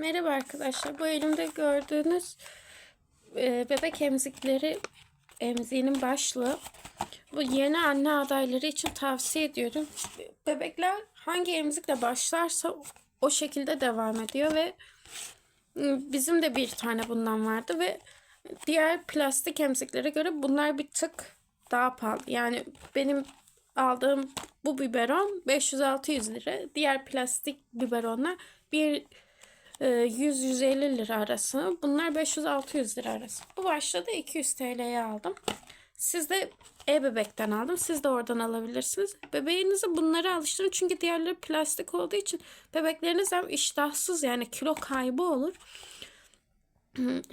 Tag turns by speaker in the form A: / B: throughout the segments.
A: Merhaba arkadaşlar. Bu elimde gördüğünüz e, bebek emzikleri emziğinin başlığı. Bu yeni anne adayları için tavsiye ediyorum. Bebekler hangi emzikle başlarsa o şekilde devam ediyor ve m, bizim de bir tane bundan vardı ve diğer plastik emziklere göre bunlar bir tık daha pahalı. Yani benim aldığım bu biberon 500-600 lira. Diğer plastik biberonlar bir e, 100-150 lira arası. Bunlar 500-600 lira arası. Bu başta 200 TL'ye aldım. Siz de e-bebekten aldım. Siz de oradan alabilirsiniz. Bebeğinizi bunlara alıştırın. Çünkü diğerleri plastik olduğu için bebekleriniz hem iştahsız yani kilo kaybı olur.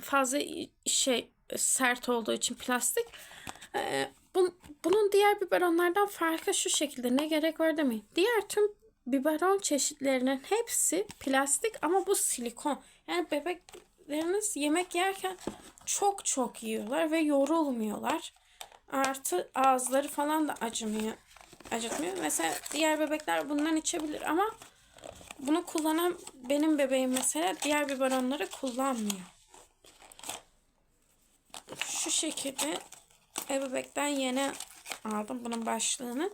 A: Fazla şey sert olduğu için plastik. Ee, bu, bunun diğer biberonlardan farkı şu şekilde. Ne gerek var demeyin. Diğer tüm biberon çeşitlerinin hepsi plastik ama bu silikon. Yani bebekleriniz yemek yerken çok çok yiyorlar ve yorulmuyorlar. Artı ağızları falan da acımıyor. Acıtmıyor. Mesela diğer bebekler bundan içebilir ama bunu kullanan benim bebeğim mesela diğer biberonları kullanmıyor. Şu şekilde ebebekten yeni aldım bunun başlığını.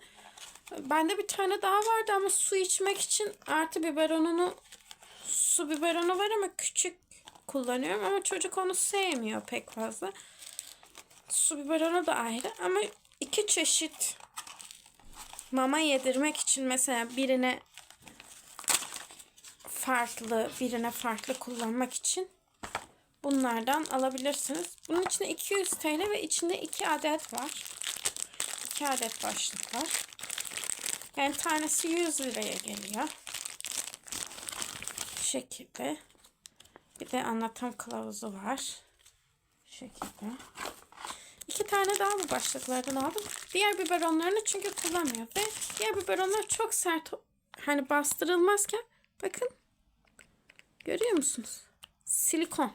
A: Bende bir tane daha vardı ama su içmek için artı biberonunu su biberonu var ama küçük kullanıyorum ama çocuk onu sevmiyor pek fazla. Su biberonu da ayrı ama iki çeşit mama yedirmek için mesela birine farklı, birine farklı kullanmak için bunlardan alabilirsiniz. Bunun içinde 200 TL ve içinde 2 adet var. 2 adet başlık var. Yani tanesi 100 liraya geliyor. Bu şekilde. Bir de anlatım kılavuzu var. Bu şekilde. İki tane daha bu başlıklardan aldım. Diğer biberonlarını çünkü kullanmıyor. Ve diğer biberonlar çok sert. Hani bastırılmazken bakın. Görüyor musunuz? Silikon.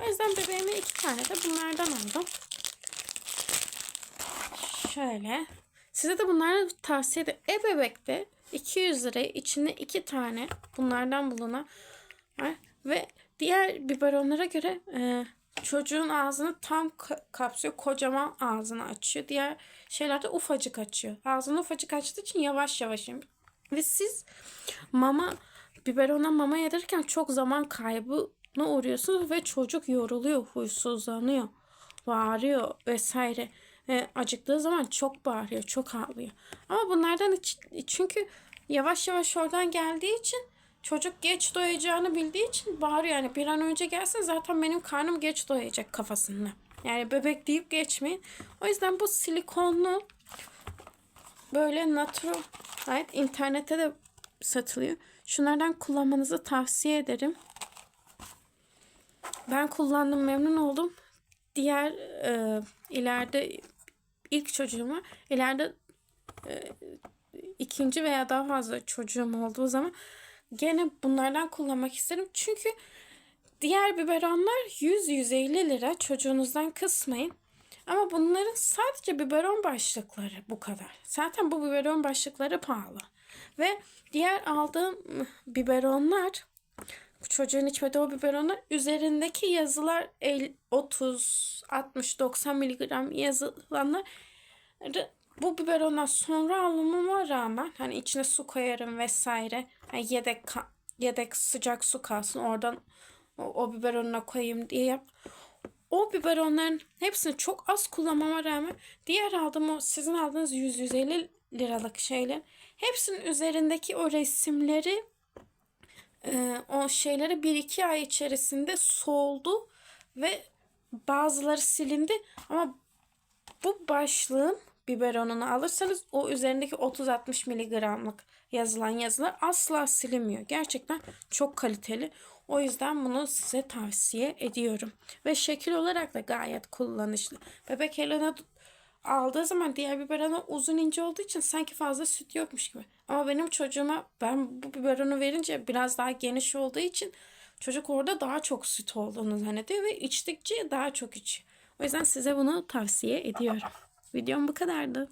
A: O yüzden bebeğime iki tane de bunlardan aldım. Şöyle. Size de bunları tavsiye ederim. E-bebekte 200 liraya içinde iki tane bunlardan bulunan var. Ve diğer biberonlara göre e, çocuğun ağzını tam ka- kapsıyor. Kocaman ağzını açıyor. Diğer şeylerde ufacık açıyor. Ağzını ufacık açtığı için yavaş yavaş yemiyor. Ve siz mama biberona mama yedirirken çok zaman kaybına uğruyorsunuz ve çocuk yoruluyor, huysuzlanıyor, bağırıyor vesaire. E, acıktığı zaman çok bağırıyor, çok ağlıyor. Ama bunlardan çünkü yavaş yavaş oradan geldiği için çocuk geç doyacağını bildiği için bağırıyor. Yani bir an önce gelsin zaten benim karnım geç doyacak kafasında. Yani bebek deyip geçmeyin. O yüzden bu silikonlu böyle natural evet internette de satılıyor. Şunlardan kullanmanızı tavsiye ederim. Ben kullandım memnun oldum. Diğer e, ileride ilk çocuğuma ileride e, ikinci veya daha fazla çocuğum olduğu zaman gene bunlardan kullanmak isterim. Çünkü diğer biberonlar 100-150 lira çocuğunuzdan kısmayın. Ama bunların sadece biberon başlıkları bu kadar. Zaten bu biberon başlıkları pahalı. Ve diğer aldığım biberonlar çocuğun içmediği o biberonlar üzerindeki yazılar 50, 30, 60, 90 miligram yazılanlar bu biberonlar sonra alınmama rağmen hani içine su koyarım vesaire hani yedek yedek sıcak su kalsın oradan o, o biberonuna koyayım diye yap. O biberonların hepsini çok az kullanmama rağmen diğer aldığım o sizin aldığınız 100-150 liralık şeyler hepsinin üzerindeki o resimleri e, o şeyleri bir iki ay içerisinde soldu ve bazıları silindi ama bu başlığın biberonunu alırsanız o üzerindeki 30-60 miligramlık yazılan yazılar asla silinmiyor. Gerçekten çok kaliteli. O yüzden bunu size tavsiye ediyorum. Ve şekil olarak da gayet kullanışlı. Bebek Helena aldığı zaman diğer biberona uzun ince olduğu için sanki fazla süt yokmuş gibi. Ama benim çocuğuma ben bu biberonu verince biraz daha geniş olduğu için çocuk orada daha çok süt olduğunu zannediyor ve içtikçe daha çok içiyor. O yüzden size bunu tavsiye ediyorum. Videom bu kadardı.